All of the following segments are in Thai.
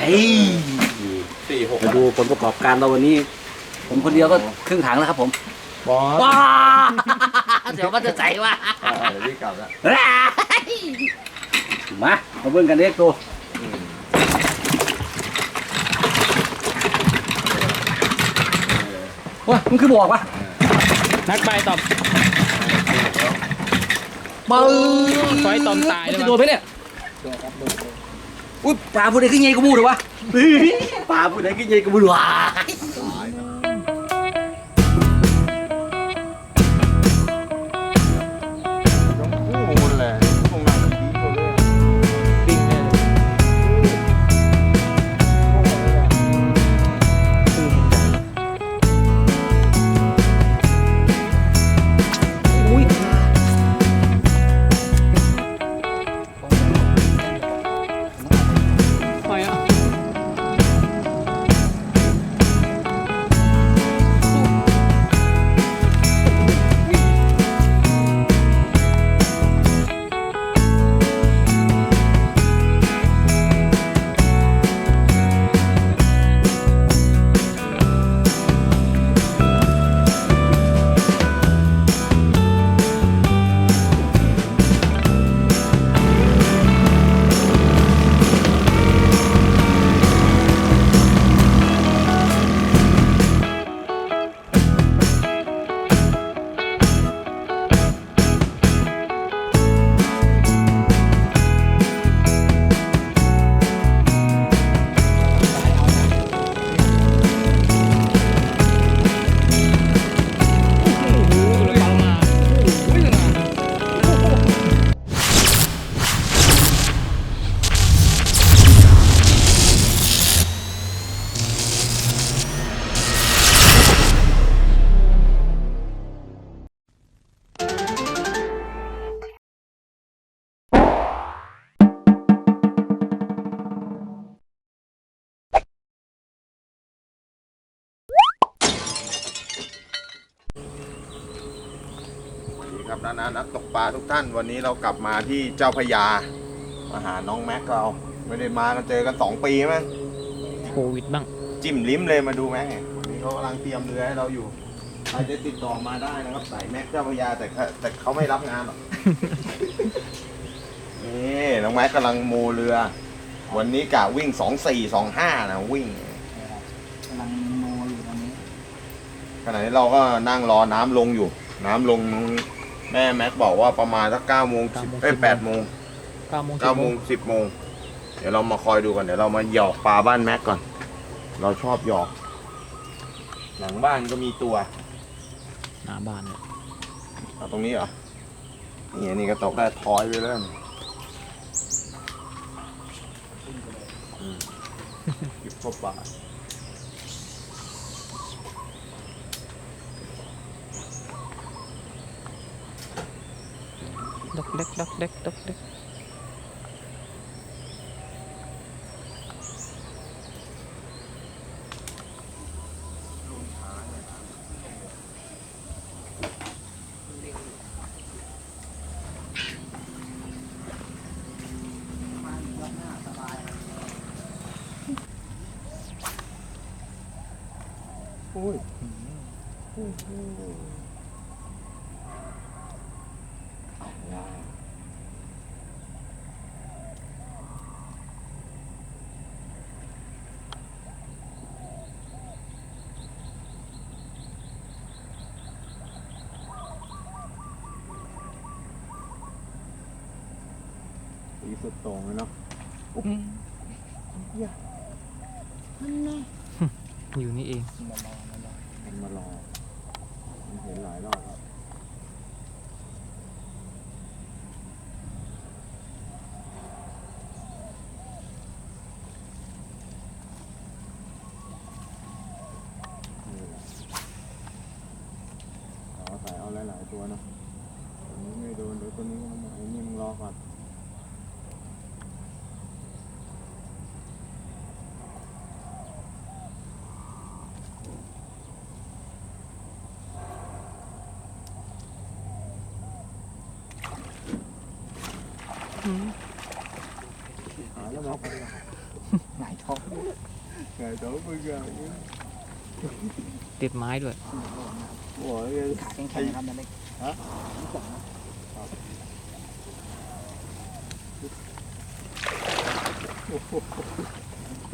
เฮ้ยสี่หกมาดูผลประกอบการเราวันนี้ ผมคนเดียวก็ครึ่งถังแล้วครับผมบอสว้าเดี๋ยวมันจะใส่ว่าอ่าเดี๋ยวพี่กลับแล้วมามาเบิ่งกันเด็กตัวอืมว้ามันคือบอกวะนักใบตอบมาไฟตอมตายเลยจะวะโดนไหมเนี่ย อุ้ยปลาผู้ใดขึ้นใหญ่กูมูเถอะวะปลาผู้ใดขึ้นใหญ่กูมูวะานานักตกปลาทุกท่าน วันนี้เรากลับมาที่เจ้าพระยามาหาน้องแม็กเราไม่ได้มากันเจอกันสองปีมั้งโควิดบ้าง จิ้มลิ้มเลยมาดูแม็กเนี่ยวันนี้เขากำลังเตรียมเรือให้เราอยู่ใครจะติดต่อมาได้นะครับสายแม็กเจ้าพระยาแต่เขาแต่เขาไม่รับงานหรอก นี่น้องแม็กกำลังโมเรือ วันนี้กะวิ่งสองสี่สองห้านะวิ่ง กำลังโมอยู่ตอนนี้ขณะนี้เราก็นั่งรอน้ำลงอยู่ น้ำลง แม่แม็กบอกว่าประมาณสักเก้าโมงสิบเอ้ยแปดโมงเก้าโมงสิเก้าบโมโมงงสิบโมง เดี๋ยวเรามาคอยดูกันเดี๋ยวเรามาหยอกปลาบ้านแม็กก่อน เราชอบหยอก หลังบ้านก็มีตัวหน้าบ้านเนี่ยเอาตรงนี้เหรอ นี่อันนี่ก็ตกได้ทอยไปแล้วอืมหยิบเข้าปาก ดอกเล็กดอกเล็กดอกเล็กอุ้ยสีสุดโต่งเลยเนาะ อยู่นี่เอง มันมารอมันเห็นหลายรอบแล้วนี่แหละเอาใส่เอา หลายๆตัวเนาะตัวนี้ไม่โดนเดี๋ยวตัวนี้ก็มาไอ้นี่มึงรอก่อนหาแล้วมาหงายท้องไงตัวมึงอะติดไม้ด้วย หัวเลยขาแข็งๆครับนั่นเล็กฮะ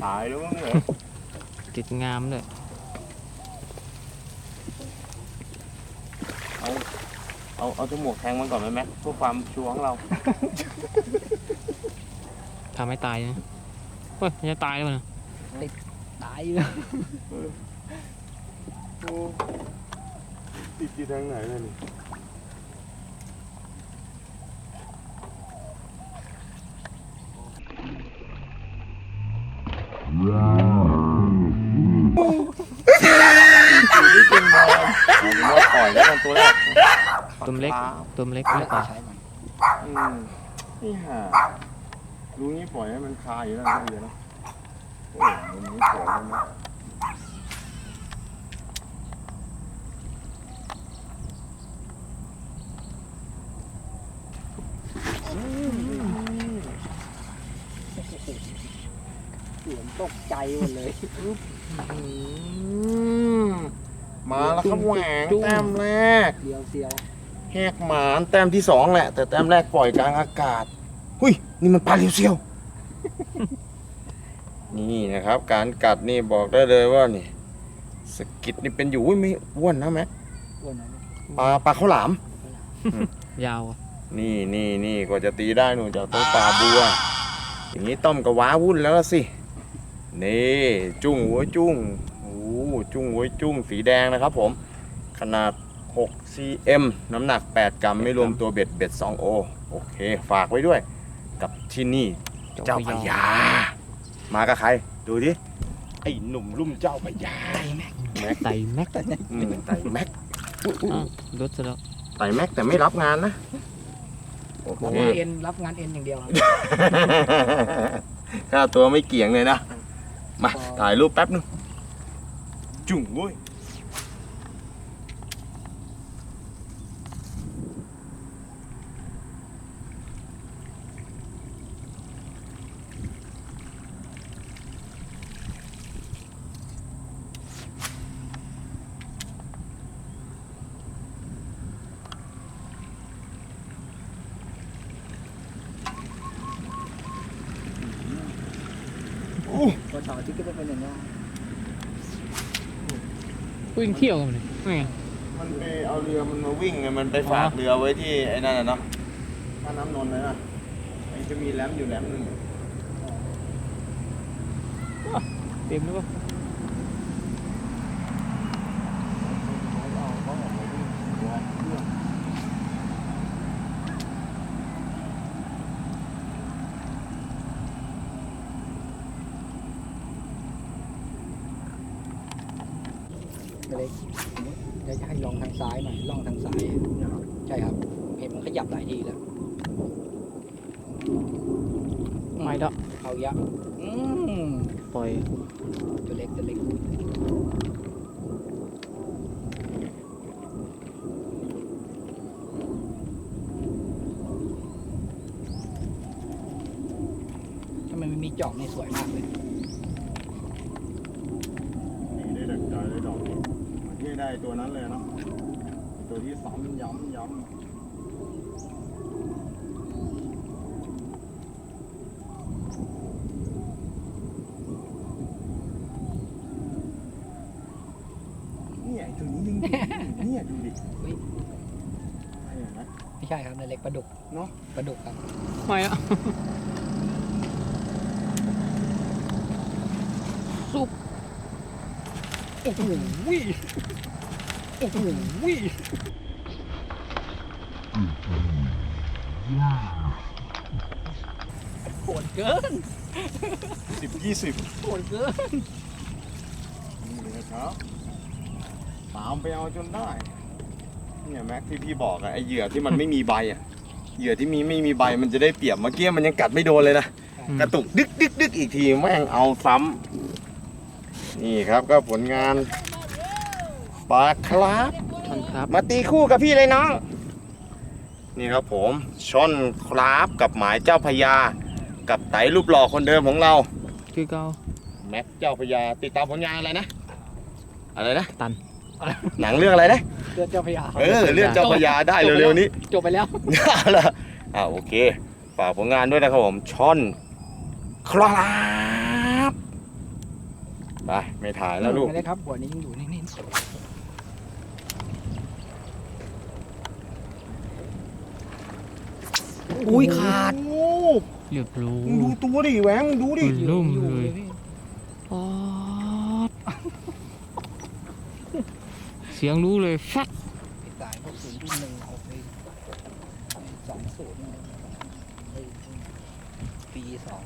ตายแล้วมั้งเหรอติดงามด้วยเอาเอาจมูกแทงมันก่อนไหมแม็กเพื่อความชัวร์ของเราทำให้ตายนะเฮ้ยมันจะตายแล้วนะตายเลยโอ้ ติดอยู่ทางไหนล่ะนี่ปล่อยแล้วมันตัวแรกตัวเล็กตัวเล็กไม่ไม่ได้ตายใช้มันอืมนี่ห่ารู้งี้ปล่อยให้มันคาอยู่แล้วนะเดี๋ยวนะโอ้ยมันนี้สวยเลยนะ เสียงตกใจหมดเลยมาแล้วครับแหวงแต้มแรกเดียวเสียวแหกหมานแต้มที่สองแหละ แต่แต้มแรกปล่อยกลางอากาศ หุยนี่มันปลาเรียวเซียว นี่นะครับ การกัดนี่บอกได้เลยว่านี่สกิดนี่เป็นอยู่อุ้ยไม่อ้วนนะแม็กอ้วนนะปลาปลาข้าวหลาม ยาวอะ นี่นี่นี่กว่าจะตีได้หนูจากต้นปลาบัว อย่างนี้ต้อมกับว้าวุ่นแล้วล่ะสิ นี่จุ้งหัวจุ้งโอ้โหจุ้งหัวจุ้งสีแดงนะครับผม ขนาด 6 cm น้ำหนัก 8 กรัมไม่รวมตัวเบ็ดเบ็ด 2 โอ โอเค ฝากไว้ด้วย กับที่นี่เจ้าพระยามากับใคร ดูดิ ไอ้หนุ่มลุ่มเจ้าพระยาแม็กไตแม็กอืมไต่แม็กอุ๊ยอุ๊ยอ้าวรถซะแล้วไต่แม็กแต่ไม่รับงานนะ โอบอกเคว่าเอ็นรับงานเอ็นอย่างเดียวครับ ค่าตัวไม่เกี่ยงเลยนะ มา ถ่ายรูปแป๊บนึง จุ่งเว้ย พอเสาร์อาทิตย์ก็จะเป็นอย่างนี้ยวิ่งเที่ยวกันเลยนี่ไงมันไปเอาเรือมันมาวิ่งไงมันไปฝากเรือไว้ที่ไอ้นั่นน่ะเนาะท่าน้ำนนท์เลยนะไอ้จะมีแหลมอยู่แหลมหนึ่งเต็มหรือเปล่า เล็กเดี๋ยวจะให้ลองทางซ้ายหน่อยลองทางซ้ายใช่ครับ เห็นมันขยับหลายทีแล้วไม่ดอกเอายักษ์อืมปล่อยตัวเล็กตัวเล็กทำไมมันมีจอกในสวยมากเลย นี่ได้ดักใจได้ดอกนี้ที่ได้ตัวนั้นเลยเนาะ ตัวที่ซ้ำ ย้ำย้ำเนี่ยไอ้ตัวนี้ยิงเนี่ยดูดิเฮ้ยอะไรอย่างนั้นไม่ใช่ครับในเล็กปลาดุกเนอะ ปลาดุกครับไม่อะซุปโอ้โหโอ้โห โหดเกินสิบยี่สิบโหดเกินนี่เลยครับตามไปเอาจนได้เนี่ยแม็กที่พี่บอกอะไอเหยื่อที่มันไม่มีใบอะเหยื่อที่มีไม่มีใบมันจะได้เปรียบเมื่อกี้มันยังกัดไม่โดนเลยนะอืมกระตุกดึกดึกดึกอีกทีแม่งเอาซ้ำนี่ครับก็ผลงานปลาครับ ท่านครับ มาตีคู่กับพี่เลยน้อง นี่ครับผมช่อนครับกับหมายเจ้าพญากับไตรูปหล่อคนเดิมของเรา คือเกาแม็กเจ้าพระยาติดตามผลงานอะไรนะ อะไรนะตัน หนังเรื่องอะไรนะเลือดเจ้าพระยาเออเรื่องเจ้าพระยาได้เร็วๆนี้จบไปแล้วเอาล่ะอ่าโอเคฝากผลงานด้วยนะครับผมช่อนครับไปไม่ถ่ายแล้วลูก ไม่ได้ครับหัวนี้ยังอยู่นิ่ง อุ้ยขาด โอ้เรียบร้อมึงดูยตัวดิแหวงมึงดูดิอืๆลุ่มอยู่เลยพี่ป๊อดเสียงรู้เลยฟักติดสายพวกศูนย์จุดหนึ่งหกเลยสองศูนย์ปีสอง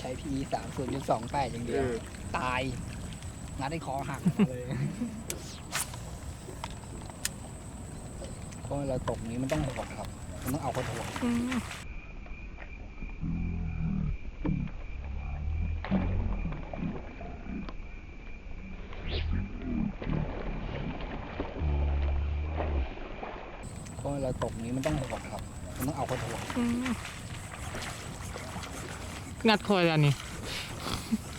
ใช้พีสามศูนย์จุดสองแปดอย่างเดียว ตาย งัดได้คอหักเลย เพราะเราตกนี้มันต้องหดครับ มันต้องเอากระโถนเพราะเราตกนี้มันต้องหดครับ มันต้องเอากระโถนงัดคอยอันนี้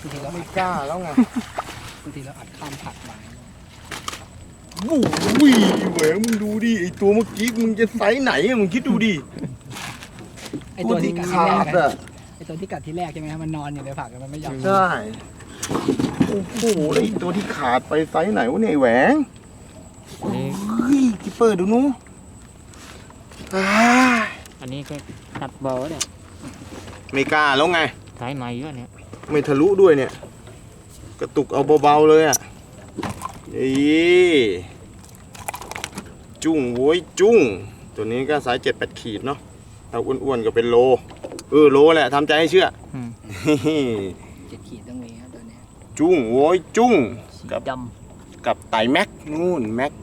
บางทีเราไม่อัดกล้าแล้วไงบางทีเราอัดข้ามผักมา โอ้ยแหวงมึงดูดิไอตัวเมื่อกี้มึงจะไซส์ไหนอะมึงคิดดูดิไอตัวที่กัดที่ขาแรกดอะอะไอตัวที่กัดที่แรกใช่ไหมครับมันนอนอยู่ในผักอะมันไม่ยอมใช่โอ้โหแล้วไอตัวที่ขาดไปไซส์ไหนวะเนี่ยไอ้แหวงนี่เฮ้ยกิปเปอร์ดูนู้อ่าอันนี้ก็กัดเบาเนี่ยไม่กล้าแล้วไงสายไหมเยอะเนี่ยไม่ทะลุด้วยเนี่ย กระตุกเอาเบาๆเลยอะ นี่จุ้งโว้ยจุ้ง ตัวนี้ก็สายเจ็ดแปดขีดเนาะถ้าอ้วนๆก็เป็นโล เออโลแหละทำใจให้เชื่ออืมเจ็ดขีดตรงนี้ครับตัวเนี้ยจุ้งโว้ยจุ้งสีครับดกับไตแม็กนู่นแม็ก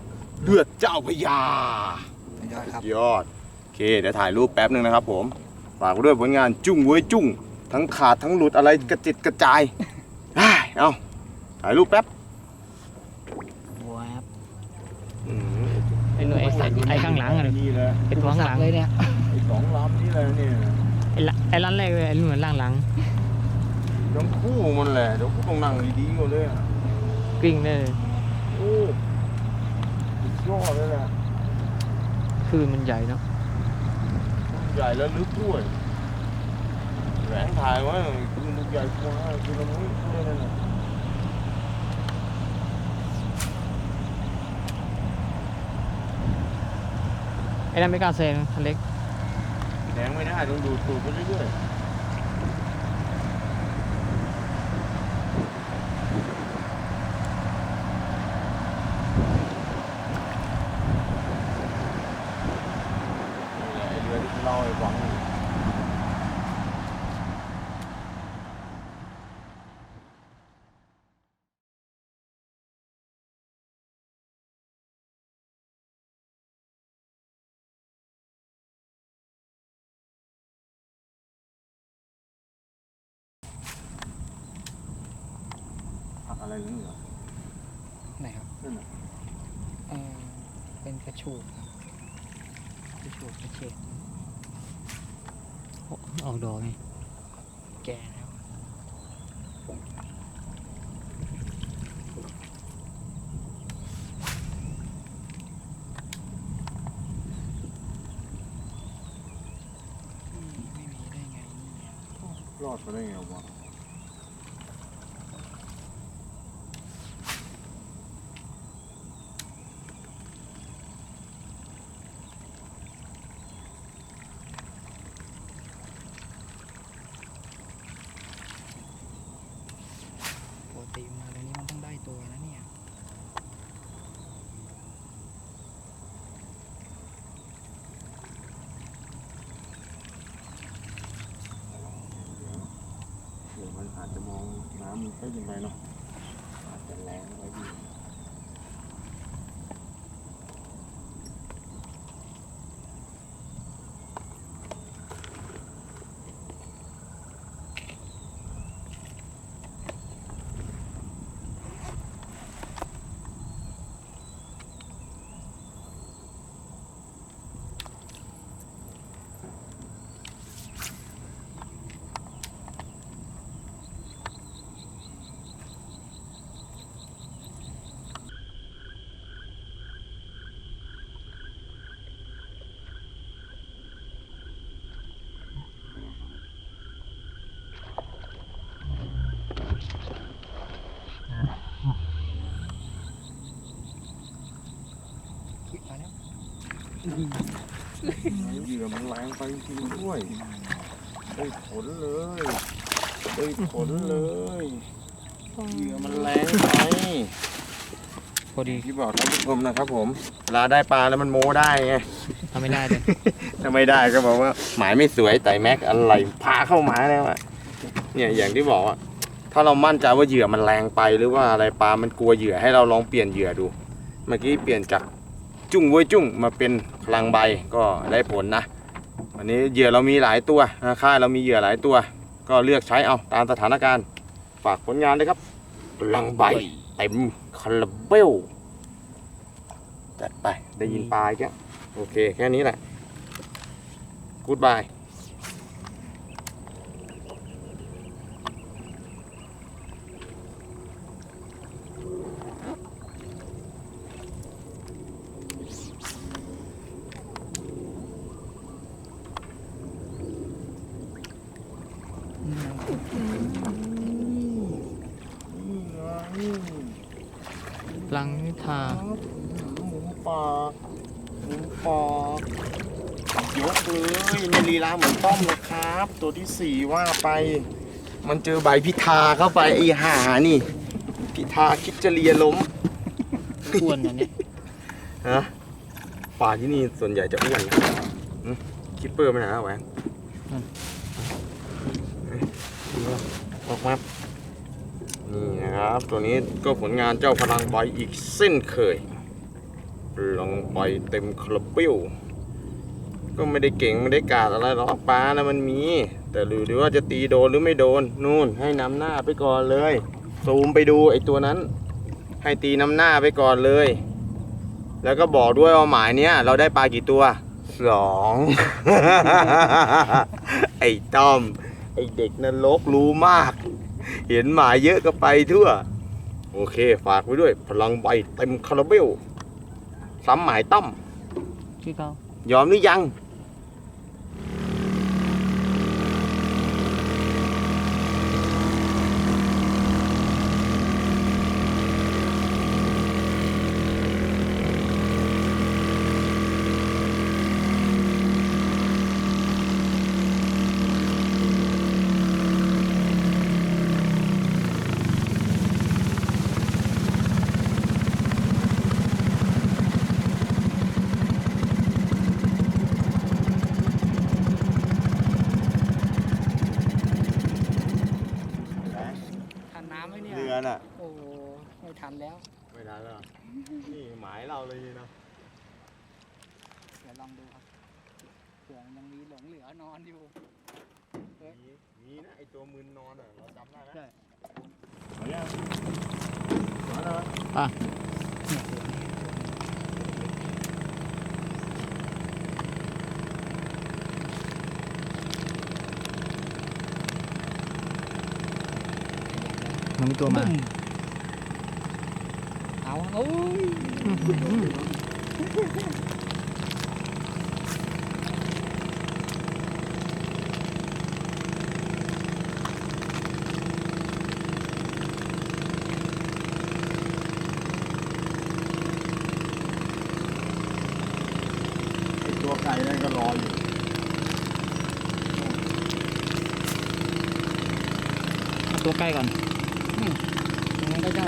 เลือดเจ้าพระยาสุดยอดครับ ยอด โอเค เดี๋ยวถ่ายรูปแป๊บหนึ่งนะครับผม ฝากไว้ด้วยผลงานจุ้งเว้ยจุ้ง ทั้งขาดทั้งหลุดอะไรกระจิตกระจายได้เอาถ่ายรูปแป๊บำแวบ อืม ไอ้หน่วยไอ้สัตว์ไอ้ข้างหลังอะนี่แหละไอ้ตัวข้างหลังเลยเนี่ยไอ้สองลำนี่แหละเนี่ยไอ้ละไอ้ร้านแรกเลยไอ้หน่วยล่างหลังทั้งคู่มันแหละเดี๋ยวกูต้องนั่งดีๆก่อนเลยอะกลิ้งได้เลยโอ้สุดยอดเลยแหละคลื่นมันใหญ่เนาะใหญ่แล้วลึกด้วยแหวนถ่ายไว้คือมันใหญ่กว่าคือเราไม่ช่วยนั่นน่ะ ไอ้นั่นไม่กล้าแซงคันเล็ก แดงไม่ได้ต้องดูดตูดไปเรื่อยๆนี่แหละไอ้เรือที่เล่าให้ฟังนี่ ผักอะไรเหลืองเหรอ ไหนครับ นั่นน่ะ เออเป็นกระ ชูดครับกระชูดกระเฉดโอ้ออกดอกไงแก่แล้วอืมไม่มีได้ไงเนี่ยรอดมาได้ไงวะปกติมาเลยนี่มันต้องได้ตัวนะเนี่ย เดี๋ยวมันอาจจะมอง น้ำมันไปยังไงเนาะ เหยื่อมันแรงไปจริงด้วยได้ผลเลยได้ผลเลยเหยื่อมันแรงไปพอดีที่บอกท่านผู้ชมนะครับผมเวลาได้ปลาแล้วมันโม้ได้ไงทำไม่ได้เลยถ้าไม่ได้ก็บอกว่าหมายไม่สวยแต่แม็กอะไรพาเข้าหมายแล้วอะเนี่ยอย่างที่บอกอะถ้าเรามั่นใจว่าเหยื่อมันแรงไปหรือว่าอะไรปลามันกลัวเหยื่อให้เราลองเปลี่ยนเหยื่อดู เมื่อกี้เปลี่ยนจาก จุ้งไว้ยจุ้งมาเป็นพลังใบก็ได้ผลนะ วันนี้เหยื่อเรามีหลายตัวนะค่ายเรามีเหยื่อหลายตัว ก็เลือกใช้เอาตามสถานการณ์ ฝากผลงานเลยครับพลังใบเต็มคาราเบลจัดไปได้ยินปลาอีกแล้วโอเค แค่นี้แหละกูดบาย ลังนิทาหมูปากหมูปากยกเลยในลีลาเหมือนต้อมเลยครับ ตัวที่สี่ว่าไป มันเจอใบพิธาเข้าไปไอ้ห่านี่ พิธาคิดจะเลียล้มอ้วนอันนี้ฮะปลาที่นี่ส่วนใหญ่จะอ้วนนะหึคิปเปอร์ไปไหนแล้วแหวนเอ้ยออกมานี่นะ ครับ ตัวนี้ก็ผลงานเจ้าพลังใบอีกเส้นเคย ลงใบเต็มคาราเบลก็ไม่ได้เก่งไม่ได้กาดอะไรหรอกปลานะมันมี แต่ดูดิว่าจะตีโดนหรือไม่โดน นู่นให้นำหน้าไปก่อนเลย ซูมไปดูไอ้ตัวนั้น ให้ตีนำหน้าไปก่อนเลย แล้วก็บอกด้วยว่าหมายเนี้ยเราได้ปลากี่ตัวสองไอ้ต้อม ไอ้เด็กนรกรู้มาก เห็นหมายเยอะก็ไปทั่ว โอเค ฝากไว้ด้วย พลังใบเต็มคาราเบล ซ้ำหมายต้อมชื่อเขายอมหรือยัง ทันน้ำไหมเนี่ย เรือน่ะ โอ้ไม่ทันแล้ว ไม่ทันแล้วนี่หมาย เราเลยนี่นะเดี๋ยวลองดูครับเผื่อยังมีหลงเหลือนอนอยู่มีมีนะไอตัวมึนนอนอะเราจำได้ไหมใช่มายังมาแล้วมันมีตัวมาเอา โอ้ยตัวไก่นั่นก็รออยู่ เอาตัวใกล้ก่อน ตรงนั้นก็ใช่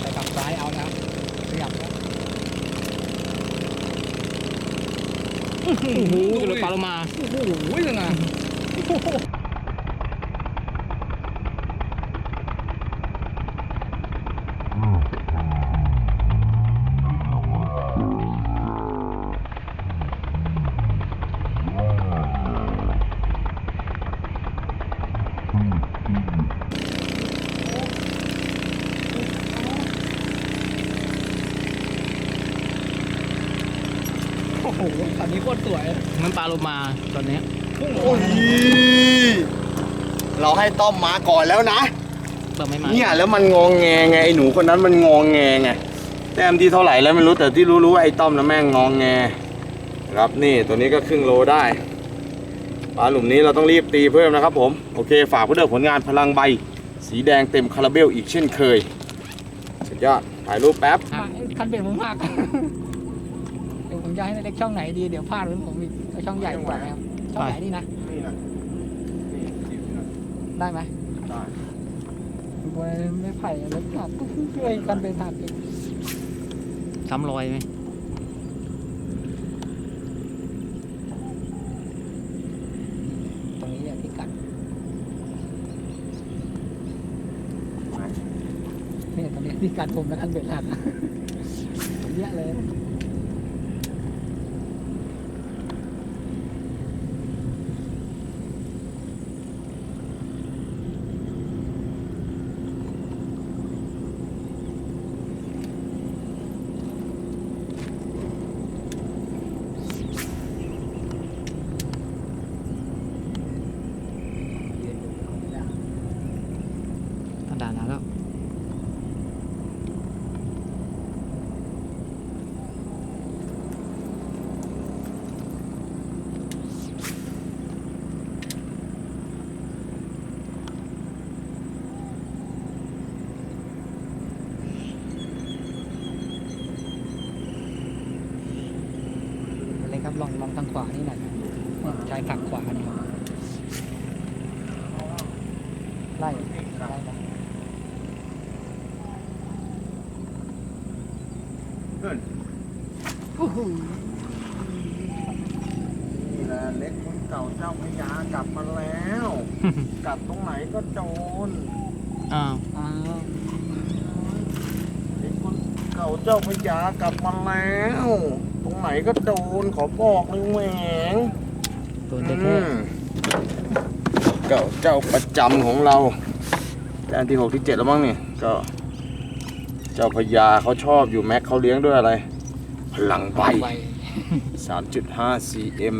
ไปกลับซ้ายเอานะขยับนะ โอ้โหกระโดดปลาลงมา โอ้โหยังไง โอ้โหคันนี้โคตรสวยมันปลาลงมาตอนเนี้ยพุ่งออกโอ้มายรเราให้ต้อมมาก่อนแล้วนะ เปิดไม่มาเนี่ยแล้วมันงองแงไงไอ้หนูคนนั้นมันงองแงไงแต้มที่เท่าไหร่แล้วไม่รู้แต่ที่รู้ๆว่าไอ้ต้อมนะแม่งงองแงนะครับนี่ตัวนี้ก็ครึ่งโลได้ปลาหลุมนี้เราต้องรีบตีเพิ่มนะครับผมโอเคฝากเพื่อนผลงานพลังใบ สีแดงเต็มคาราเบลอีกเช่นเคยสุดยอดถ่ายรูปแป๊บคันเบ็ดผมหักเดี๋ยว ผมจะให้ในเล็กช่องไหนดีเดี๋ยวพลาดเหมือนผมอีกเอาช่องใหญ่ดีกว่าไหมครับช่องไหนนี่นะนี่นะได้ไหมได้บนไม่ไผ่เล็กหักช่วยกันเป็นหักอีกซ้ำรอยไหมตรงนี้เนี่ยที่กัดเนี่ยตรงนี้ที่กัดผมแล้วคันเบ็ดหักเยอะเลย กระดาษแล้ว เลยครับลองลองทางขวานี่หน่อยเนี่ย ใช้ฝักขวาเนี่ยไล่ไล่ไปขึ้นโอ้โหนี่แหละเล็กคนเก่าเจ้าพญากลับมาแล้ว กลับตรงไหนก็โจรอ้าวอ้าวเล็กคนเก่าเจ้าพญากลับมาแล้ว ตรงไหนก็โจรขอบอกเลยแหวง ตัวแท้อืมเก่าเจ้าประจำของเราแต่อันที่หกที่เจ็ดแล้วมั้งนี่ก็เจ้าพญาเขาชอบอยู่แม็กเขาเลี้ยงด้วยอะไร พลังใบไว3.5 cm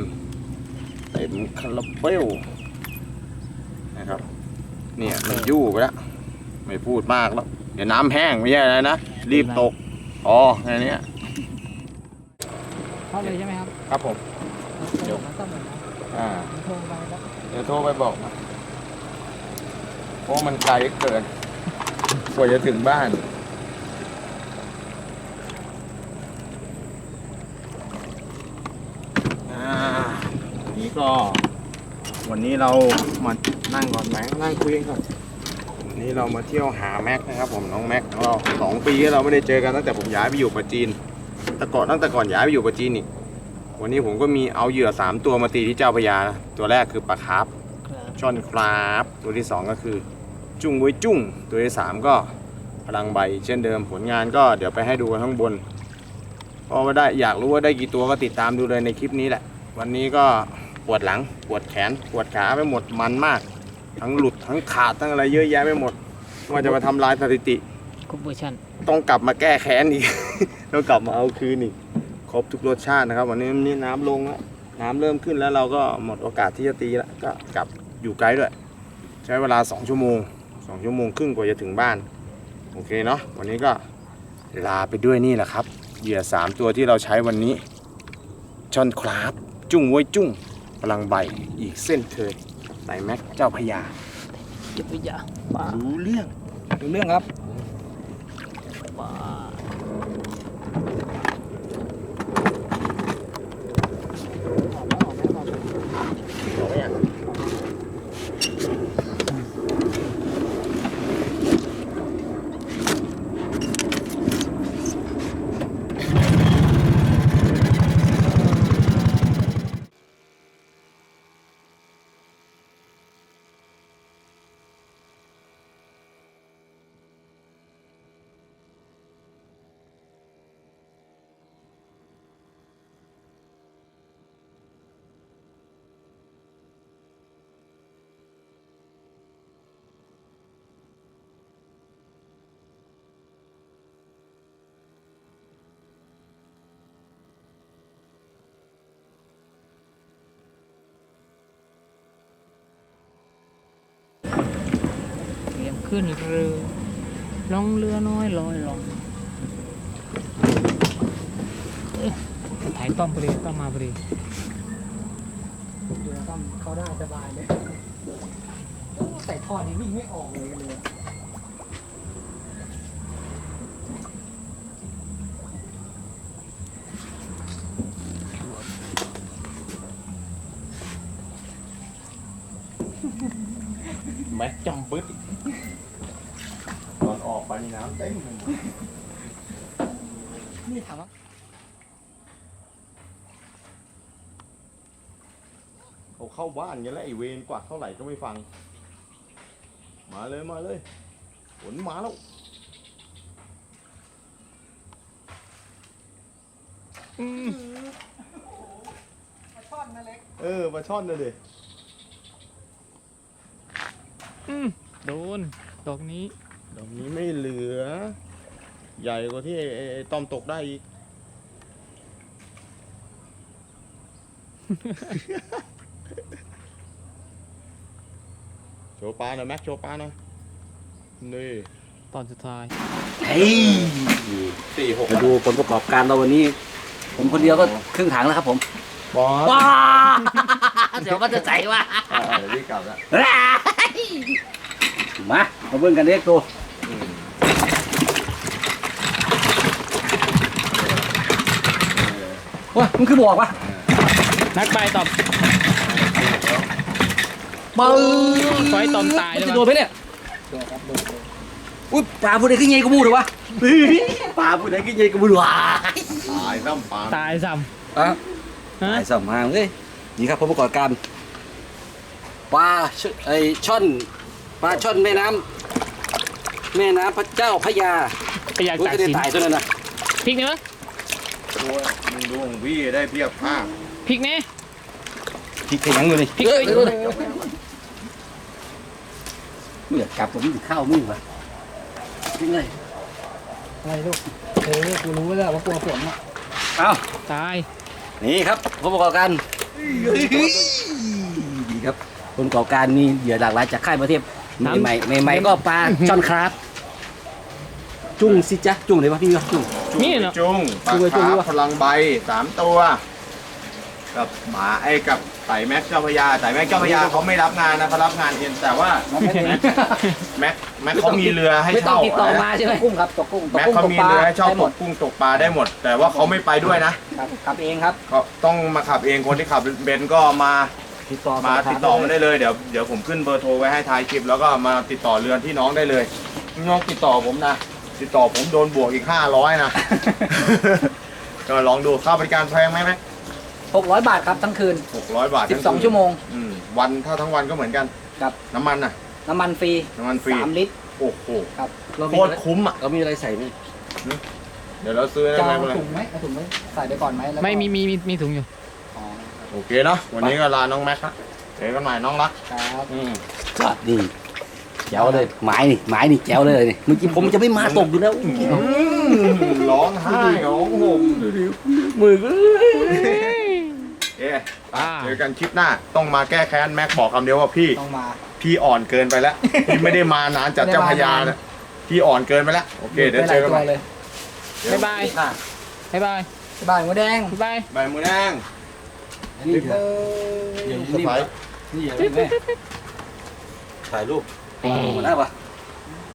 เต็มคาราเบลนะครับ เนี่ยมันยู่ไปแล้วไม่พูดมากแล้ว เดี๋ยวน้ำแห้งไม่ใช่อะไรนะ รีบตก อ๋อแค่เนี้ยเข้าเลยใช่ไหมครับ ครับผม เดี๋ยวมันต้ อ่า โทรไปแล้วเดี๋ยวโทรไปบอกนะเพราะมันไกลเกินกว่าจะถึงบ้าน อ่านี่ก็ วันนี้เรามานั่งก่อนแม็กนั่งคุยกันก่อนวันนี้เรามาเที่ยวหาแม็กนะครับ ผมน้องแม็กของเราสองปีที่เราไม่ได้เจอกันตั้งแต่ผมย้ายไปอยู่ปัจจีนแต่ก่อนตั้งแต่ก่อนย้ายไปอยู่ปัจจีนอีก วันนี้ผมก็มีเอาเหยื่อสามตัวมาตีที่เจ้าพระยานะตัวแรกคือปลาคาร์ฟช่อนครับตัวที่ 2 ก็คือ จุ้งไว้ยจุ้ง ตัวที่ 3 ก็พลังใบ เช่นเดิมผลงานก็เดี๋ยวไปให้ดูกันข้างบนเพราะว่าได้อยากรู้ว่าได้กี่ตัวก็ติดตามดูเลยในคลิปนี้แหละ วันนี้ก็ปวดหลังปวดแขนปวดขาไปหมดมันมาก ทั้งหลุดทั้งขาดทั้งอะไรเยอะแยะไปหมดว่าจะมาทำลายสถิติ คุปเวอร์ชันต้องกลับมาแก้แค้นอีก ต้องกลับมาเอาคืนอีก ครบทุกรสชาตินะครับ วันนี้นี่น้ำลงแล้วน้ำเริ่มขึ้นแล้วเราก็หมดโอกาสที่จะตีแล้วก็กลับอยู่ไกลด้วย ใช้เวลา 2 ชั่วโมง 2 ชั่วโมงครึ่งกว่าจะถึงบ้าน โอเคเนาะวันนี้ก็ลาไปด้วยนี่แหละครับ เหยื่อ 3 ตัวที่เราใช้วันนี้ช่อนคราฟจุ้งไว้ยจุ้งพลังใบอีกเส้นเคยไต่แม็กเจ้าพญาจิตวิทยาปลารู้เรื่องดูเรื่องครับ ขึ้นเรือล่องเรือน้อยลอยลองเอ๊ะถ่ายต้อมพอดีต้อมมาพอดีเรือต้องเข้าได้สบายเลยใส่ท่อนี้วิ่งไม่ออกเลยเลยแม็กจำปึ๊ดตอนออก ไปนี่น้ำเต็มเลยนี่ถามว่าเขาเข้าบ้านกันแล้วไอเวนกว่าเท่าไหร่ก็ไม่ฟัง มาเลยมาเลยฝนมาแล้วอืมช่อนนะเล็กเออปลาช่อนเลยดิอืมโดน ดอกนี้ ดอกนี้ไม่เหลือ ใหญ่กว่าที่ไอ้ไอ้ไอ้ต้อมตกได้อีก โชว์ปลาหน่อยแม็กโชว์ปลาหน่อยนี่ ตอนสุดท้าย เฮ้ยสี่หกมาดูผลประกอบการเราวันนี้ ผมคนเดียวก็ครึ่งถังแล้วครับผมบอสว้าเดี๋ยวก็จะใจว่า อ่าเดี๋ยวพี่กลับแล้ว มา มาเบิ่งกันเด็กตัว อืม ว้ามันคือบอกวะนักใบตอบบ้าไฟตอมตายแล้วจะวะโดนไหมเนี่ยโดนครับโดนโดนอุ้ยปลาผู้ใดขึ้นใหญ่กูมูดเหรอวะเฮ้ยปลาผู้ใดขึ้นใหญ่กูมูดวะตายน้ำปลาตายซ้อะำฮะไอ้สมหางเลยนี่ครับผลประกอบการปลาชไอ้ช่อนปลาช่อนแม่น้ำแม่น้ำพระเจ้าพระยาไปอยากอุ้ยตัดจะได้สินตายตัวนั้นนะพริกนี่มั้ยโอ้ยมึง ดูของพี่ได้เพียบผ้าพริกนี่พริกขยังอยู่นี่พริกเอ้ยเอ้ยเอ้ยเอ้ยไม่อยากกลับผมถึงข้าวมึงวะพริกเลยอะไรลูกเออกูรู้แล้วว่ากลัวฝนอะเอ้าตาย นี่ครับผลประกอบการดีครับผลประกอบการมีเหยื่อหลากหลายจากค่ายประเทศใหม่ใหม่ๆก็ปลาจอนครับ จุ้งสิจ๊ะ จุ้งเลยวะพี่วะ จุ้งนี่เนาะจุ้งปลาจุ้งไว้จุ้งคาไว้ร์ฟพลังใบสามตัว กับหมาไอ้กับไต่แม็กเจ้าพญาไต่แม็กเจ้าพญาเขาไม่รับงานนะเขารับงานเองแต่ว่าแม็กแม็กเขามีเรือให้ไม่ต้องเช่าติดต่อมาใช่ไหมกุ้งครับตกกุ้งตกแม็กกุ้งเขาตกมีปลาเรือให้เช่าได้หตมดกกุ้งตกปลาได้หมด แต่ว่าเขาไม่ไปด้วยนะครับขับเองครับเขาต้องมาขับเองคนที่ขับเบนซ์ก็มา ติดต่อมาสบถติดต่อมาได้เลยเดี๋ยวเดี๋ยวผมขึ้นเบอร์โทรไว้ให้ท้ายคลิป แล้วก็มาติดต่อเรือนที่น้องได้เลยน้องติดต่อผมนะ ติดต่อผมโดนบวกอีกห้าร้อยนะ ก็ลองดูค่าบริการแพงไหมไหมหกร้อยบาทครับทั้งคืน หกร้อยบาทสิบสองชั่วโมง อืมวันถ้าทั้งวันก็เหมือนกันครับ น้ำมันน่ะ น้ำมันฟรีน้ำมันฟรี สามลิตรโอ้โหครับเราโคมีตรคุ้มอะ เรามีอะไรใส่ไหมเดี๋ยวเราซื้อได้จะไหมเอาเมื่อไหร่ถุงไหมเอาถุงไหมใส่ไปก่อนไหมแล้วก็ไม่มีมีมีมีถุงอยู่ อ๋อโอเคเนาะวันนี้ก็ลาน้องแม็กซ์เจอกันใหม่น้องรักครับ อืมก็นี่แจ๋วเลยไม้นี่ไม้นี่แจ๋วเลยนี่เมื่อกี้ผมจะไม่มาตกอยู่แล้วร้องไห้ร้องห่มมือก็เอ๊ะอ่าเจอกันคลิปหน้าต้องมาแก้แค้นแม็กบอกคำเดียวว่าพี่ต้องมาพี่อ่อนเกินไปแล้วพี่ไม่ได้มานานจัดเจ้าพญานะพี่อ่อนเกินไปแล้วโอเคเดี๋ยวเจอกันใหม่เลยบ๊ายบายอะบ๊ายบายบ๊ายบายหมูแดงบ๊ายบายใบมือแดงนี่เถอะลูกสะพ้ายนี่อย่างนี้แม่ถ่ายรูป มาได้ปะ